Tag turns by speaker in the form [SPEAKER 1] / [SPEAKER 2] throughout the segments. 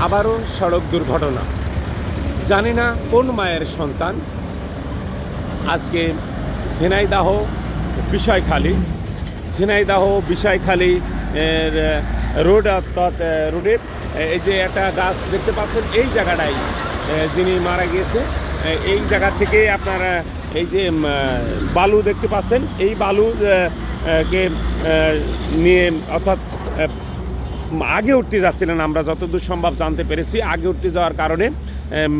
[SPEAKER 1] আবারও সড়ক দুর্ঘটনা। জানি না কোন মায়ের সন্তান। আজকে ঝিনাইদাহ বিষয়খালী। ঝিনাইদাহ বিষয়খালী রোড অর্থাৎ আহ, রোডে এই যে একটা গাছ দেখতে পাচ্ছেন এই জায়গাটাই যিনি মারা গিয়েছে এই জায়গা থেকে আপনারা এই যে বালু দেখতে পাচ্ছেন এই বালু কে নিয়ে অর্থাৎ আগে উঠতে যাচ্ছিলেন আমরা যতদূর সম্ভব জানতে পেরেছি। আগে উঠতে যাওয়ার কারণে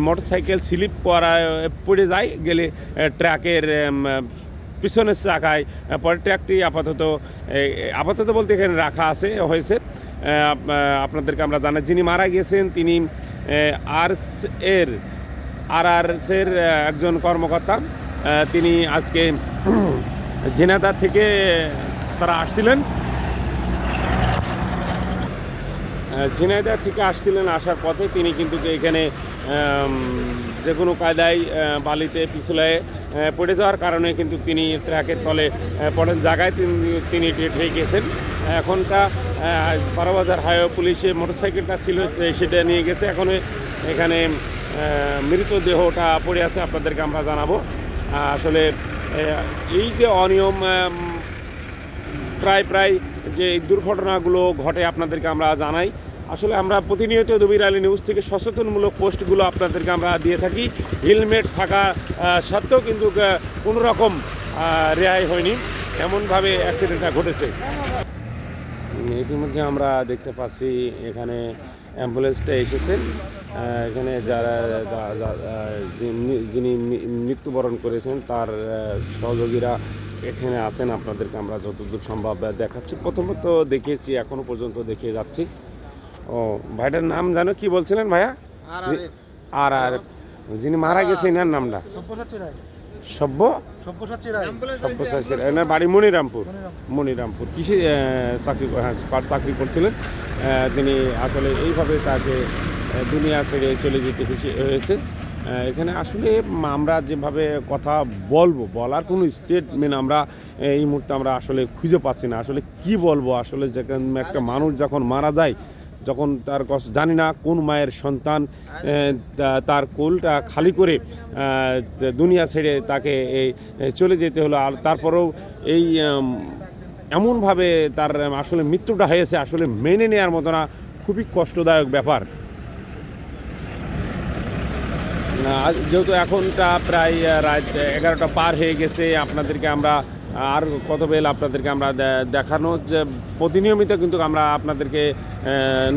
[SPEAKER 1] মোটরসাইকেল স্লিপ করা পড়ে যায় গেলে ট্র্যাকের পিছনের চাকায় আহ, পরে ট্রাকটি আপাতত আপাতত বলতে এখানে রাখা আছে হয়েছে। আপনাদেরকে আমরা জানাই যিনি মারা গিয়েছেন তিনি আর্স এর আর আর এর একজন কর্মকর্তা। তিনি আজকে ঝিনাদা থেকে তারা আসছিলেন। আহ, ঝিনাইদহ থেকে আসছিলেন আসার পথে তিনি কিন্তু এখানে যে কোনো কায়দায় বালিতে পিছলায় পড়ে যাওয়ার কারণে কিন্তু তিনি ট্র্যাকের তলে পড়েন জায়গায় তিনি ডেট হয়ে গেছেন। এখনটা বারোবাজার হাইওয়ে পুলিশে মোটরসাইকেলটা ছিল সেটা নিয়ে গেছে। এখন এখানে মৃতদেহটা পড়ে আছে আপনাদেরকে আমরা জানাব। আসলে এই যে অনিয়ম প্রায় প্রায় যে দুর্ঘটনাগুলো ঘটে আপনাদেরকে আমরা জানাই। আসলে আমরা প্রতিনিয়ত দবির আলী নিউজ থেকে সচেতনমূলক পোস্টগুলো আপনাদেরকে আমরা দিয়ে থাকি। হেলমেট থাকা সত্ত্বেও কিন্তু কোনো রকম রেহাই হয়নি। এমনভাবে অ্যাক্সিডেন্টটা ঘটেছে। ইতিমধ্যে আমরা দেখতে পাচ্ছি এখানে অ্যাম্বুলেন্সটা এসেছেন এখানে যারা যিনি মৃত্যুবরণ করেছেন, তার সহযোগীরা এখানে আছেন। আপনাদেরকে আমরা যতদূর সম্ভব দেখাচ্ছি। প্রথমত দেখিয়েছি এখনও পর্যন্ত দেখিয়ে যাচ্ছি। ও ভাইটার নাম জানো? কি বলছিলেন ভাইয়া? আর আর যিনি মারা গেছে এনার নামটা? সভ্য
[SPEAKER 2] সব্যসাচী রায়।
[SPEAKER 1] এনার বাড়ি মনিরামপুর। মনিরামপুর। কৃষি চাকরি হ্যাঁ চাকরি করছিলেন। তিনি আসলে এইভাবে তাকে দুনিয়া ছেড়ে চলে যেতে খুশি হয়েছে। এখানে আসলে আমরা যেভাবে কথা বলব বলার কোনো স্টেটমেন্ট আমরা এই মুহূর্তে আমরা আসলে খুঁজে পাচ্ছি না। আসলে কি বলব? আসলে যখন একটা মানুষ যখন মারা যায় যখন তার জানি না কোন মায়ের সন্তান তার কোলটা খালি করে দুনিয়া ছেড়ে তাকে চলে যেতে হলো। আর তারপরেও এই এমনভাবে তার আসলে মৃত্যুটা হয়েছে, আসলে মেনে নেওয়ার মতো না, খুবই কষ্টদায়ক ব্যাপার। যেহেতু এখনটা প্রায় রাত এগারোটা পার হয়ে গেছে, আপনাদেরকে আমরা আর কত বেল আপনাদেরকে আমরা দেখানো যে প্রতিনিয়মিত কিন্তু আমরা আপনাদেরকে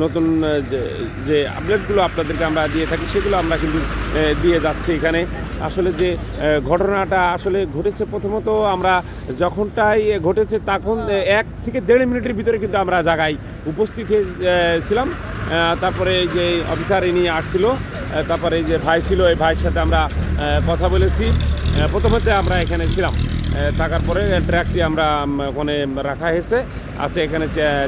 [SPEAKER 1] নতুন যে- আপডেটগুলো আপনাদেরকে আমরা দিয়ে থাকি সেগুলো আমরা কিন্তু দিয়ে যাচ্ছি এখানে। আসলে যে ঘটনাটা আসলে ঘটেছে প্রথমত আমরা যখনটাই ঘটেছে তখন এক থেকে দেড় মিনিটের ভিতরে কিন্তু আমরা জায়গায় উপস্থিত হয়ে, ছিলাম। তারপরে যে অফিসার ইনি আসছিল তারপরে যে ভাই ছিল এই ভাইয়ের সাথে আমরা কথা বলেছি। প্রথমতে আমরা এখানে ছিলাম। থাকার পরে ট্র্যাকটি আমরা ওখানে রাখা হয়েছে। আছে এখানে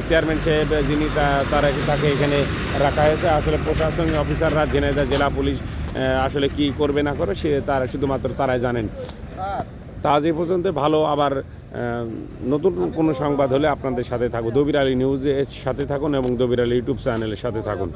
[SPEAKER 1] চেয়ারম্যান সাহেব, যিনি তারা তাকে এখানে রাখা হয়েছে। আসলে প্রশাসনিক অফিসাররা, ঝিনাইদহ জেলা পুলিশ আসলে কি করবে না করে সে তারা শুধুমাত্র তারাই জানেন। তা আজ এই পর্যন্ত ভালো। আবার নতুন কোনো সংবাদ হলে আপনাদের সাথে থাকুন দবির আলী নিউজের সাথে থাকুন এবং দবির আলী ইউটিউব চ্যানেলের সাথে থাকুন।